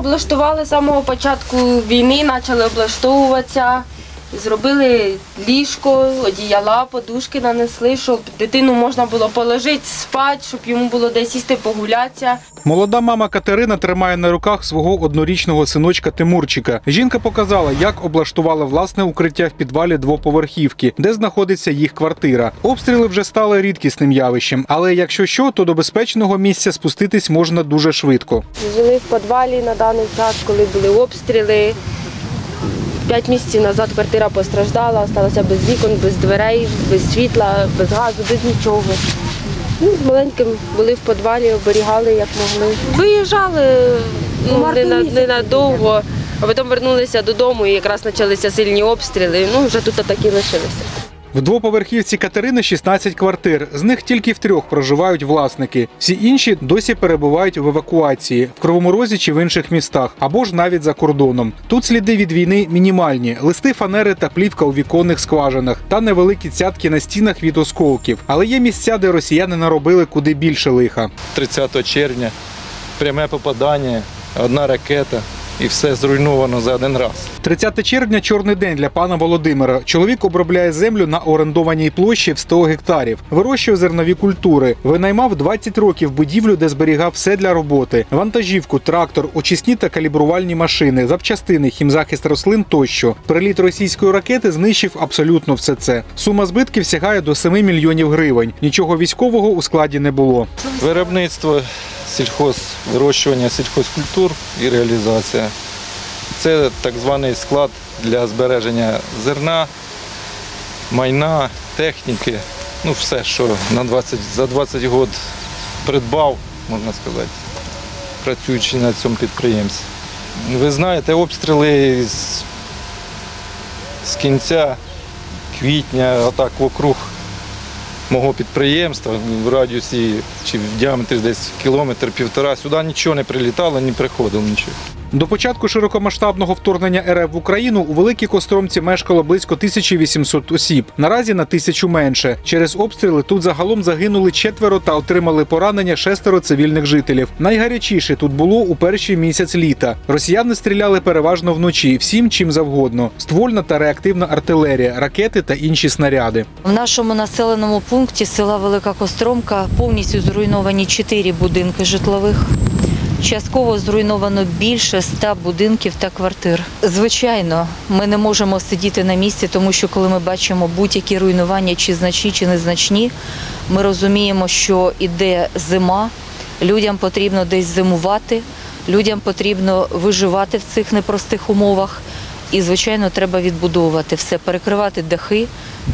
облаштували з самого початку війни, почали облаштовуватися. Зробили ліжко, одіяла, подушки нанесли, щоб дитину можна було положити, спати, щоб йому було десь сісти, погулятися. Молода мама Катерина тримає на руках свого однорічного синочка Тимурчика. Жінка показала, як облаштувала власне укриття в підвалі двоповерхівки, де знаходиться їх квартира. Обстріли вже стали рідкісним явищем, але якщо що, то до безпечного місця спуститись можна дуже швидко. Жили в підвалі на даний час, коли були обстріли. П'ять місяців назад квартира постраждала, сталася без вікон, без дверей, без світла, без газу, без нічого. Ну, з маленьким були в підвалі, оберігали як могли. Виїжджали ну, не, на, ненадовго, а потім вернулися додому і якраз почалися сильні обстріли. Ну, вже тут так і лишилися. В двоповерхівці Катерини 16 квартир. З них тільки в трьох проживають власники. Всі інші досі перебувають в евакуації в Кривому Розі чи в інших містах, або ж навіть за кордоном. Тут сліди від війни мінімальні: листи фанери та плівка у віконних скважинах та невеликі цятки на стінах від осколків. Але є місця, де росіяни наробили куди більше лиха. 30 червня пряме попадання, одна ракета і все зруйновано за один раз. 30 червня чорний день для пана Володимира. Чоловік обробляє землю на орендованій площі в 100 гектарів, вирощує зернові культури. Винаймав 20 років будівлю, де зберігав все для роботи: вантажівку, трактор, очисні та калібрувальні машини, запчастини, хімзахист рослин тощо. Приліт російської ракети знищив абсолютно все це. Сума збитків сягає до 7 мільйонів гривень. Нічого військового у складі не було. Виробництво сільхоз, вирощування сільхозкультур і реалізація. Це так званий склад для збереження зерна, майна, техніки, ну все, що на 20, за 20 років придбав, можна сказати, працюючи на цьому підприємстві. Ви знаєте, обстріли з, з кінця квітня, отак вокруг мого підприємства в радіусі чи в діаметрі десь кілометр-півтора. Сюди нічого не прилітало, не приходило нічого. До початку широкомасштабного вторгнення РФ в Україну у Великій Костромці мешкало близько 1800 осіб. Наразі на тисячу менше. Через обстріли тут загалом загинули четверо та отримали поранення шестеро цивільних жителів. Найгарячіше тут було у перший місяць літа. Росіяни стріляли переважно вночі, всім чим завгодно: ствольна та реактивна артилерія, ракети та інші снаряди. В нашому населеному пункті села Велика Костромка повністю зруйновані чотири будинки житлових. Частково зруйновано більше ста будинків та квартир. Звичайно, ми не можемо сидіти на місці, тому що коли ми бачимо будь-які руйнування, чи значні, чи незначні, ми розуміємо, що іде зима, людям потрібно десь зимувати, людям потрібно виживати в цих непростих умовах. І, звичайно, треба відбудовувати все, перекривати дахи,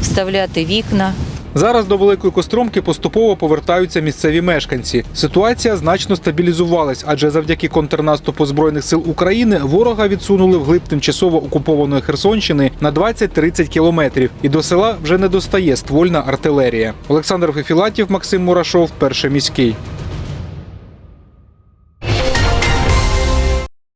вставляти вікна, Зараз до великої костромки поступово повертаються місцеві мешканці. Ситуація значно стабілізувалась, адже завдяки контрнаступу збройних сил України ворога відсунули вглиб тимчасово окупованої Херсонщини на 20-30 кілометрів, і до села вже не достає ствольна артилерія. Олександр Фефілатів, Максим Мурашов, перший міський.